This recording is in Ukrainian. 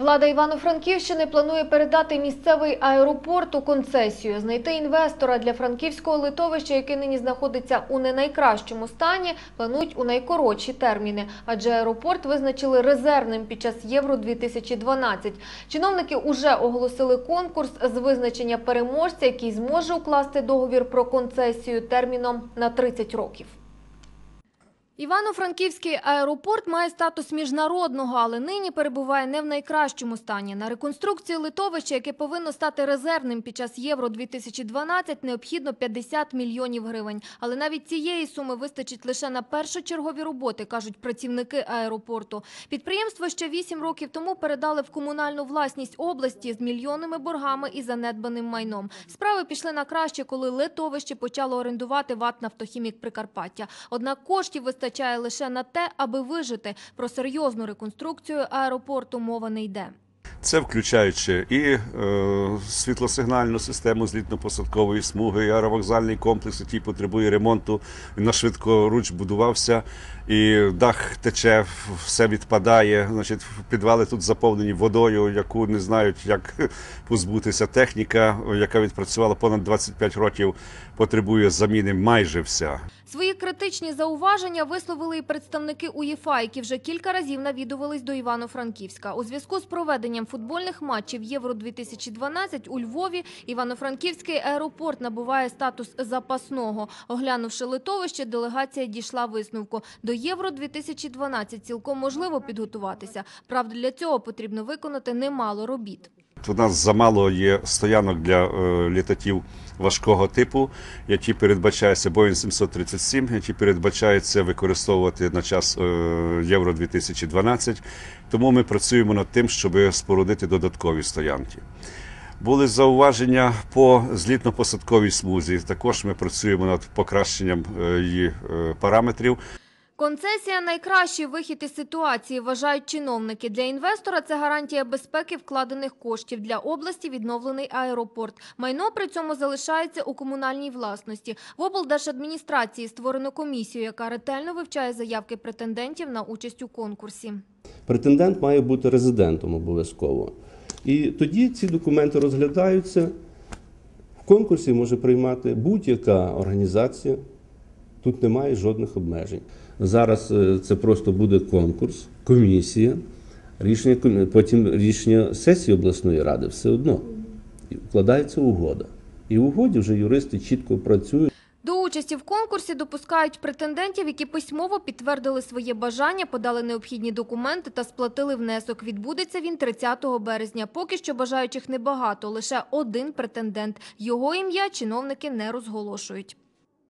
Влада Івано-Франківщини планує передати місцевий аеропорт у концесію. Знайти інвестора для франківського литовища, яке нині знаходиться у не найкращому стані, планують у найкоротші терміни, адже аеропорт визначили резервним під час Євро 2012. Чиновники уже оголосили конкурс з визначення переможця, який зможе укласти договір про концесію терміном на 30 років. Івано-Франківський аеропорт має статус міжнародного, але нині перебуває не в найкращому стані. На реконструкцію литовища, яке повинно стати резервним під час Євро 2012, необхідно 50 мільйонів гривень. Але навіть цієї суми вистачить лише на першочергові роботи, кажуть працівники аеропорту. Підприємство ще 8 років тому передали в комунальну власність області з мільйонними боргами і занедбаним майном. Справи пішли на краще, коли литовище почало орендувати ВАТ «Нафтохімік Прикарпаття». Однак коштів вистачає лише на те, аби вижити. Про серйозну реконструкцію аеропорту мова не йде. Це включаючи і е, світлосигнальну систему злітно-посадкової смуги, і аеровокзальний комплекс, який потребує ремонту. Він на швидкоруч будувався, і дах тече, все відпадає. Значить, підвали тут заповнені водою, яку не знають, як позбутися. Техніка, яка відпрацювала понад 25 років, потребує заміни майже вся. Свої критичні зауваження висловили і представники УЄФА, які вже кілька разів навідувались до Івано-Франківська. У зв'язку з проведенням футбольних матчів Євро-2012 у Львові Івано-Франківський аеропорт набуває статус запасного. Оглянувши литовище, делегація дійшла висновку. До Євро-2012 цілком можливо підготуватися. Правда, для цього потрібно виконати немало робіт. У нас замало є стоянок для е, літаків важкого типу, які передбачаються Boeing 737, які передбачається використовувати на час е, Євро 2012. Тому ми працюємо над тим, щоб спорудити додаткові стоянки. Були зауваження по злітно-посадковій смузі. Також ми працюємо над покращенням е, її параметрів. Концесія – найкращий вихід із ситуації, вважають чиновники. Для інвестора це гарантія безпеки вкладених коштів. Для області відновлений аеропорт. Майно при цьому залишається у комунальній власності. В облдержадміністрації створено комісію, яка ретельно вивчає заявки претендентів на участь у конкурсі. Претендент має бути резидентом обов'язково. І тоді ці документи розглядаються. В конкурсі може приймати будь-яка організація. Тут немає жодних обмежень. Зараз е, це просто буде конкурс, комісія, рішення, потім рішення сесії обласної ради все одно. І вкладається угода. І в угоді вже юристи чітко працюють. До участі в конкурсі допускають претендентів, які письмово підтвердили своє бажання, подали необхідні документи та сплатили внесок. Відбудеться він 30 березня. Поки що бажаючих небагато, лише один претендент. Його ім'я чиновники не розголошують.